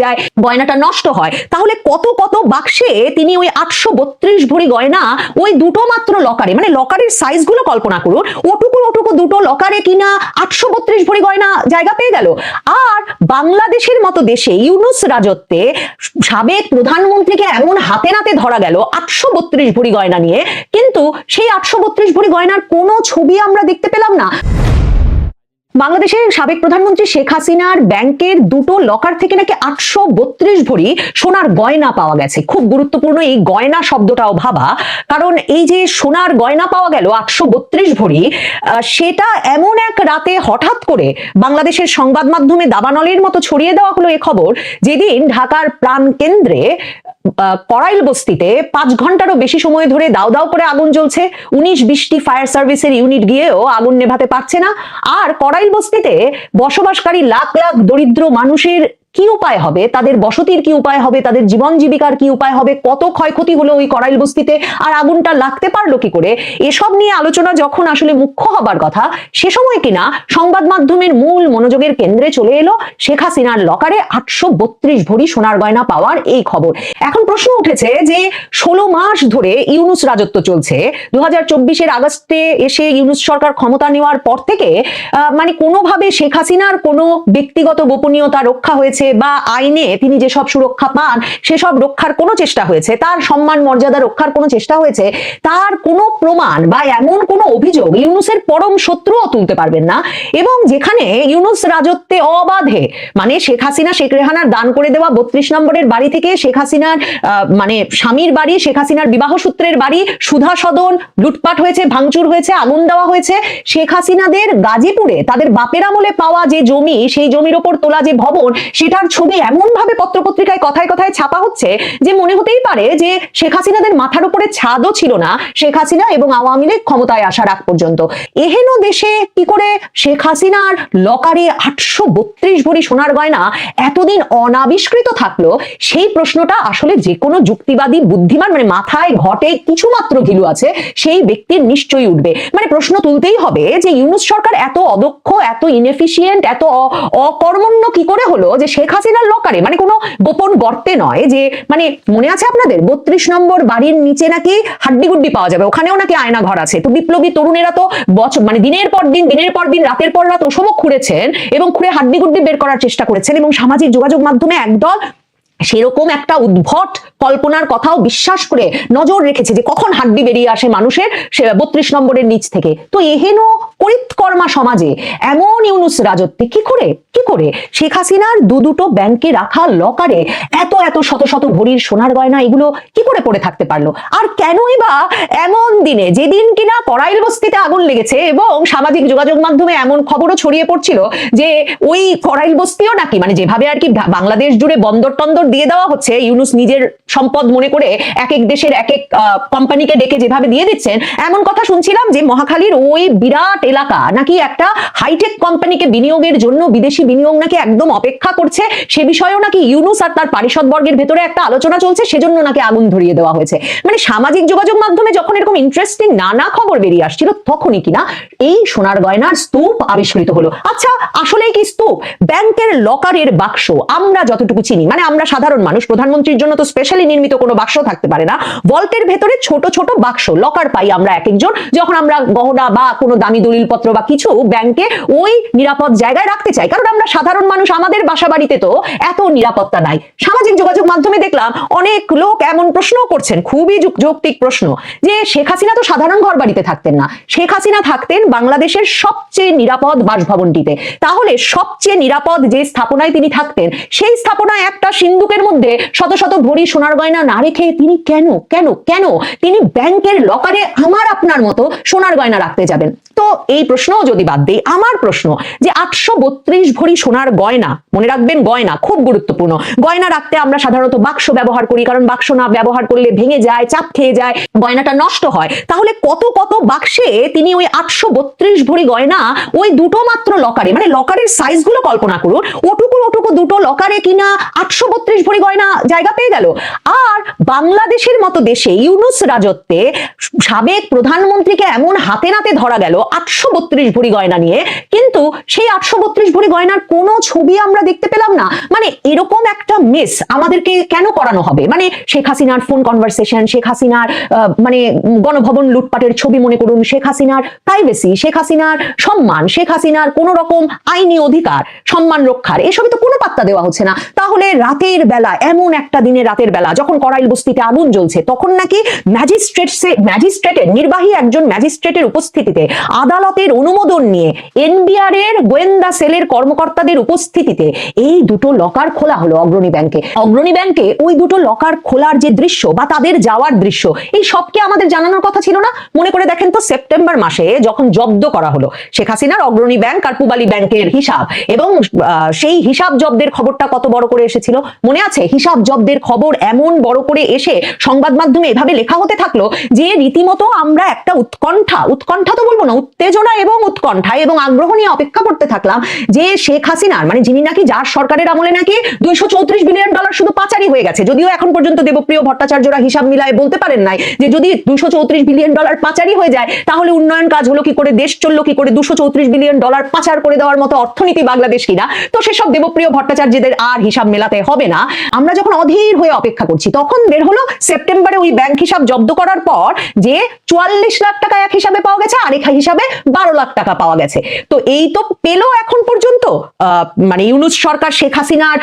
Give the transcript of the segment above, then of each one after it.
যায়, গয়নাটা নষ্ট হয়। তাহলে কত কত বাক্সে তিনি ওই আটশো বত্রিশ ভরি গয়না ওই দুটো মাত্র লকারে মানে লকারের সাইজগুলো কল্পনা করুন ওটুকু ওটুকু দুটো লকারে কিনা আটশো বত্রিশ ভরি গয়না জায়গা পেয়ে গেল। আর বাংলাদেশের মতো দেশে ইউনুস রাজত্বে সাবেক প্রধানমন্ত্রীকে এমন হাতে নাতে ধরা গেল আটশো বত্রিশ ভরি গয়না নিয়ে, কিন্তু সেই আটশো বত্রিশ ভরি গয়নার কোনো ছবি আমরা দেখতে পেলাম না। বাংলাদেশের সাবেক প্রধানমন্ত্রী শেখ হাসিনার ব্যাংকের দুটো লকার থেকে নাকি আটশো বত্রিশ ভরি সোনার গয়না পাওয়া গেছে। খুব গুরুত্বপূর্ণ এই গয়না শব্দটাও ভাবা। কারণ এই যে সোনার গয়না পাওয়া গেল, আটশো বত্রিশ ভরি সেটা এমন এক রাতে হঠাৎ করে বাংলাদেশের সংবাদ মাধ্যমে দাবানলের মতো ছড়িয়ে দেওয়া হলো এ খবর। যেদিন ঢাকার প্রাণ কেন্দ্রে করাইল বস্তিতে পাঁচ ঘন্টারও বেশি সময় ধরে দাও দাও করে আগুন জ্বলছে। উনিশ বিশটি ফায়ার সার্ভিসের ইউনিট গিয়েও আগুন নেভাতে পারছে না। আর করাইল বস্তিতে বসবাসকারী লাখ লাখ দরিদ্র মানুষের কি উপায় হবে? তাদের বসতির কি উপায় হবে? তাদের জীবন জীবিকার কি উপায় হবে? কত ক্ষয়ক্ষতি হলো ওই করাইল বস্তিতে? আর আগুনটা লাগতে পারল কি করে? এসব নিয়ে আলোচনা যখন আসলে মুখ্য হবার কথা, সে সময় কিনা সংবাদ মাধ্যমের মূল মনোযোগের কেন্দ্রে চলে এলো শেখ হাসিনার লকারে আটশো বত্রিশ ভরি সোনার গয়না পাওয়ার এই খবর। এখন প্রশ্ন উঠেছে যে, ষোলো মাস ধরে ইউনুস রাজত্ব চলছে। দু হাজার চব্বিশের আগস্টে এসে ইউনুস সরকার ক্ষমতা নেওয়ার পর থেকে মানে কোনোভাবে শেখ হাসিনার কোনো ব্যক্তিগত গোপনীয়তা রক্ষা হয়েছে বা আইনে তিনি যেসব সুরক্ষা পান, সেসব রক্ষার কোনো চেষ্টা হয়েছে, তার সম্মান মর্যাদা রক্ষার কোনো চেষ্টা হয়েছে, তার কোনো প্রমাণ বা এমন কোনো অভিযোগ ইউনুসের পরম শত্রুও তুলতে পারবেন না। এবং যেখানে ইউনুস রাজত্বে অবাধে মানে শেখ হাসিনা, শেখ রেহানার দান করে দেওয়া বত্রিশ নম্বরের বাড়ি থেকে শেখ হাসিনার মানে স্বামীর বাড়ি, শেখ হাসিনার বিবাহ সূত্রের বাড়ি, সুধা সদন লুটপাট হয়েছে, ভাঙচুর হয়েছে, আগুন দেওয়া হয়েছে, শেখ হাসিনাদের গাজীপুরে তাদের বাপের আমলে পাওয়া যে জমি, সেই জমির ওপর তোলা যে ভবন সেটার ছবি এমন ভাবে পত্রপত্রিকায় কথায় কথায় ছাপা হচ্ছে যে মনে হতেই পারে যে শেখ হাসিনাদের মাথার উপরে ছাদও ছিল না শেখ হাসিনা এবং আওয়ামী লীগ ক্ষমতায় আসার আগ পর্যন্ত। এহেন দেশে কি করে শেখ হাসিনার লকারে আটশো বত্রিশ ভরি সোনার গয়না এতদিন অনাবিষ্কৃত থাকল? সেই প্রশ্নটা আসলে যে কোনো যুক্তিবাদী বুদ্ধিমান মানে মাথায়, ঘটে কিছু মাত্র ঘিলু আছে, সেই ব্যক্তির নিশ্চয়ই উঠবে। মানে প্রশ্ন তুলতেই হবে যে ইউনুস সরকার এত অদক্ষ, এত ইনএফিসিয়েন্ট এত অকর্মণ্য কি করে হলো যে শেখ হাসিনার লকারে মানে কোনো গোপন গর্তে নয় যে মানে মনে আছে আপনাদের? বত্রিশ নম্বর বাড়ির নিচে নাকি হাড্ডিগুড্ডি পাওয়া যাবে, ওখানেও নাকি আয়না ঘর আছে। তো বিপ্লবী তরুণেরা তো বছর মানে দিনের পর দিন, দিনের পর দিন, রাতের পর রাত ওসবও খুঁড়েছেন এবং খুঁড়ে হাড্ডিগুড্ডি বের করার চেষ্টা করেছেন এবং সামাজিক যোগাযোগ মাধ্যমে একদল সেরকম একটা উদ্ভট কল্পনার কথাও বিশ্বাস করে নজর রেখেছে যে কখন হাড্ডি বেরিয়ে আসে মানুষের সে বত্রিশ নম্বরের নিচ থেকে। তো এহেন করিতকর্মা সমাজে এমন ইউনুস রাজত্বে কি করে? কি করে? শেখ হাসিনার দু দুটো ব্যাংকে রাখা লকারে এত এত শত শত ভরির সোনার গয়না, এগুলো কি করে পড়ে থাকতে পারল? আর কেনই বা এমন দিনে, যেদিন কিনা করাইল বস্তিতে আগুন লেগেছে এবং সামাজিক যোগাযোগ মাধ্যমে এমন খবরও ছড়িয়ে পড়ছিল যে ওই করাইল বস্তিও নাকি মানে যেভাবে আর কি বাংলাদেশ জুড়ে বন্দর টন্দর দিয়ে দেওয়া হচ্ছে, ইউনুস নিজের সম্পদ মনে করে এক এক দেশের এক এক কোম্পানিকে ডেকে যেভাবে দিয়ে দিচ্ছেন, এমন কথা শুনছিলাম যে মহাখালীর ওই বিরাট এলাকা? নাকি একটা হাইটেক কোম্পানিকে বিনিয়োগের জন্য বিদেশি বিনিয়োগ নাকি একদম অপেক্ষা করছে? সে বিষয়েও নাকি ইউনুস আর তার পারিষদ বর্গের ভেতরে একটা আলোচনা চলছে, সেজন্য নাকি আগুন ধরিয়ে দেওয়া হয়েছে। মানে সামাজিক যোগাযোগ মাধ্যমে যখন এরকম ইন্টারেস্টিং নানা খবর বেরিয়ে আসছিল, তখনই কিনা এই সোনার গয়নার স্তূপ আবিষ্কৃত হলো। আচ্ছা আসলে কি স্তূপ? ব্যাংকের লকারের বাক্স। আমরা যতটুকু চিনি মানে আমরা সাধারণ মানুষ, প্রধানমন্ত্রীর জন্য তো স্পেশালি নির্মিত কোনো বাক্স থাকতে পারে না। ভল্টের ভেতরে ছোট ছোট বাক্স, লকার পাই আমরা এক একজন যখন আমরা গহনা বা কোনো দামি দলিলপত্র বা কিছু ব্যাংকে ওই নিরাপদ জায়গায় রাখতে চাই। কারণ আমরা সাধারণ মানুষ, আমাদের বাসা বাড়িতে তো এত নিরাপত্তা নাই। সামাজিক যোগাযোগ মাধ্যমে দেখলাম অনেক লোক এমন প্রশ্ন করছেন, খুবই যৌক্তিক প্রশ্ন, যে শেখ হাসিনা তো সাধারণ ঘর বাড়িতে থাকতেন না। শেখ হাসিনা থাকতেন বাংলাদেশের সবচেয়ে নিরাপদ বাসভবনটিতে। তাহলে সবচেয়ে নিরাপদ যে স্থাপনায় তিনি থাকতেন, সেই স্থাপনায় একটা সিন্ধুকের মধ্যে শত শত ভরি সোনার গয়না না রেখে তিনি কেন কেন কেন তিনি ব্যাংকের লকারে আমার আপনার মতো সোনার গয়না রাখতে যাবেন? তো এই প্রশ্নও যদি বাদ দিই, আমার প্রশ্ন যে আটশো বত্রিশ ভরি সোনার গয়না, মনে রাখবেন গয়না খুব গুরুত্বপূর্ণ। গয়না রাখতে আমরা সাধারণত বাক্স ব্যবহার করি, কারণ বাক্স না ব্যবহার করলে ভেঙে যায়, চাপ খেয়ে যায়, গয়নাটা নষ্ট হয়। তাহলে কত কত বাক্সে তিনি ওই আটশো বত্রিশ ভরি গয়না ওই দুটো মাত্র লকারে মানে লকারের সাইজগুলো কল্পনা করুন, ওটুকু ওটুকু দুটো লকারে কিনা আটশো বত্রিশ ভরি গয়না জায়গা পেয়ে গেল। আর বাংলাদেশের মতো দেশে ইউনুস রাজত্বে সাবেক প্রধানমন্ত্রীকে এমন হাতে নাতে ধরা গেল আটশো বত্রিশ ভরি গয়না নিয়ে, কিন্তু সেই আটশো বত্রিশ ভরি গয়নার কোনো ছবি আমরা দেখতে পেলাম না। মানে এরকম একটা মিস আমাদেরকে কেন করানো হবে? মানে শেখ হাসিনার ফোন কনভারসেশন শেখ হাসিনার মানে গণভবন লুটপাটের ছবি মনে করুন, শেখ হাসিনার প্রাইভেসি শেখ হাসিনার সম্মান, শেখ হাসিনার কোন রকম আইনি অধিকার, সম্মান রক্ষার, এসবই তো কোনো পাত্তা দেওয়া হচ্ছে না। তাহলে রাতের বেলা, এমন একটা দিনে রাতের বেলা, যখন করাইল বস্তিতে আগুন জ্বলছে, তখন নাকি ম্যাজিস্ট্রেট ম্যাজিস্ট্রেটের নির্বাহী একজন ম্যাজিস্ট্রেটের উপস্থিতিতে আদালতের অনুমোদন নিয়ে এনবিআর এর গোয়েন্দা সেলের কর্মকর্তাদের উপস্থিতিতে এই দুটো লকার খোলা হলো অগ্রণী ব্যাংকে। অগ্রণী ব্যাংকে ওই দুটো লকার খোলার যে দৃশ্য বা তাদের যাওয়ার দৃশ্য, এই সবকে আমাদের জানানোর কথা ছিল না? মনে করে দেখেন তো সেপ্টেম্বর মাসে যখন জব্দ করা হলো, শেখ হাসিনার অগ্রণী ব্যাংক আর পুবালি ব্যাংকের হিসাব এবং সেই হিসাব জব্দের খবরটা কত বড় করে এসেছিল? মনে আছে? হিসাব জব্দের খবর এমন বড় করে এসে সংবাদ মাধ্যমে এভাবে লেখা হতে থাকল যে রীতিমতো আমরা একটা উৎকণ্ঠা উৎকণ্ঠা তো বলব না উত্তেজনা এবং উৎকণ্ঠায় এবং আগ্রহ নিয়ে অপেক্ষা করতে থাকলাম যে শেখ হাসিনার মানে যিনি নাকি যার সরকারের আমলে নাকি দুইশো চৌত্রিশ বিলিয়ন ডলার শুধু পাচারই হয়ে গেছে। যদিও এখন পর্যন্ত দেবপ্রিয় ভট্টাচার্যরা হিসাব মিলায় বলতে পারেন নাই যে যদি দুইশো চৌত্রিশ বিলিয়ন ডলার পাচারই হয়ে যায়, তাহলে উন্নয়ন কাজ হলো কি করে দেশ চলল, কি করে দুশো চৌত্রিশ বিলিয়ন ডলার পাচার করে দেওয়ার মতো অর্থনীতি বাংলাদেশ কিনা। তো সেসব দেবপ্রিয় ভট্টাচার্যদের আর হিসাব মেলাতে হবে না। আমরা যখন অধীর হয়ে অপেক্ষা করছি, তখন বের হলো সেপ্টেম্বরে ওই ব্যাংক হিসাব জব্দ করার পর যে চুয়াল্লিশ লাখ টাকা এক হিসাবে পাওয়া গেছে আর এক হিসাবে বারো লাখ টাকা পাওয়া গেছে। তো এই তো পেল এখন পর্যন্ত। মানে ইউনুস সরকার শেখ হাসিনার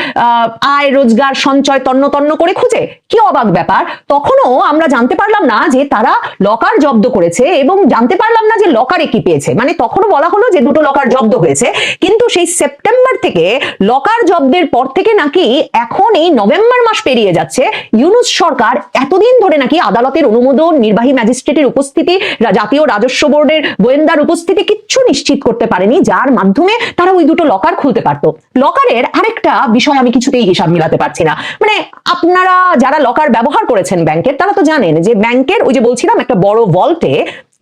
আয়, রোজগার, সঞ্চয় তন্ন তন্ন করে খুঁজে। কি অবাক ব্যাপার, তখনও আমরা জানতে পারলাম না যে তারা লকার জব্দ করেছে এবং জানতে পারলাম না যে লকারে কি পেয়েছে। মানে তখনও বলা হলো যে দুটো লকার জব্দ হয়েছে, কিন্তু সেই সেপ্টেম্বর থেকে লকার জব্দের পর থেকে নাকি এখন এই নভেম্বর মাস পেরিয়ে যাচ্ছে। ইউনুস সরকার এতদিন ধরে নাকি আদালতের অনুমোদন, নির্বাহী ম্যাজিস্ট্রেটের উপস্থিতি জাতীয় রাজস্ব বোর্ডের গোয়েন্দার উপস্থিতি কিচ্ছু নিশ্চিত করতে পারেনি, যার মাধ্যমে তারা ওই দুটো লকার খুলতে পারতো। লকারের আরেকটা বিষয় আমি কিছুতেই হিসাব মিলাতে পারছি না। মানে আপনারা যারা লকার ব্যবহার করেছেন ব্যাংকের, তারা তো জানেন যে ব্যাংকের ওই যে বলছিলাম একটা বড় ভল্টে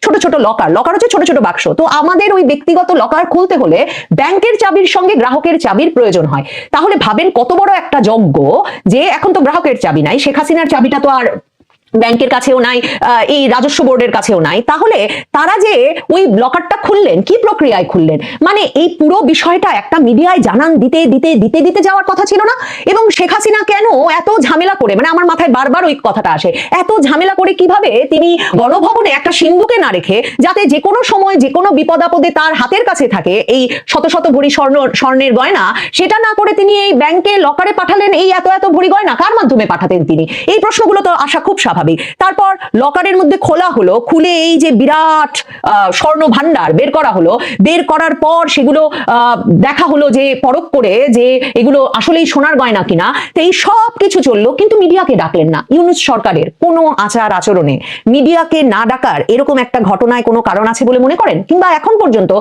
ছোট ছোট লকার লকার হচ্ছে ছোট ছোট বাক্স। তো আমাদের ওই ব্যক্তিগত লকার খুলতে হলে ব্যাংকের চাবির সঙ্গে গ্রাহকের চাবির প্রয়োজন হয়। তাহলে ভাবেন কত বড় একটা যজ্ঞ যে এখন তো গ্রাহকের চাবি নাই, শেখ হাসিনার চাবিটা তো আর ব্যাংকের কাছেও নাই এই রাজস্ব বোর্ডের কাছেও নাই। তাহলে তারা যে ওই লকারটা খুললেন, কি প্রক্রিয়ায় খুললেন? মানে এই পুরো বিষয়টা একটা মিডিয়ায় জানান দিতে দিতে দিতে দিতে যাওয়ার কথা ছিল না? এবং শেখ হাসিনা কেন এত ঝামেলা করে মানে আমার মাথায় বারবার ওই কথাটা আসে, এত ঝামেলা করে কীভাবে তিনি গণভবনে একটা সিন্ধুকে না রেখে, যাতে যে কোনো সময় যে কোনো বিপদ আপদে তার হাতের কাছে থাকে এই শত শত ভরি স্বর্ণ, স্বর্ণের গয়না, সেটা না করে তিনি এই ব্যাংকে লকারে পাঠালেন, এই এত এত ভরি গয়না কার মাধ্যমে পাঠাতেন তিনি? এই প্রশ্নগুলো তো আসা খুব স্বাভাবিক। তারপর লকারের মধ্যে খোলা হলো, খুলে এই যে বিরাট স্বর্ণ ভান্ডার বের করা হলো। বের করার পর সেগুলো দেখা হলো যে পরখ করে যে এগুলো আসলেই সোনার গয়না কিনা, তো এই সব কিছু চলল, কিন্তু মিডিয়াকে ডাকলেন না। ইউনুস সরকারের কোনো আচার আচরণে মিডিয়াকে না ডাকার এরকম একটা ঘটনায় কোনো কারণ আছে বলে মনে করেন? কিংবা এখন পর্যন্ত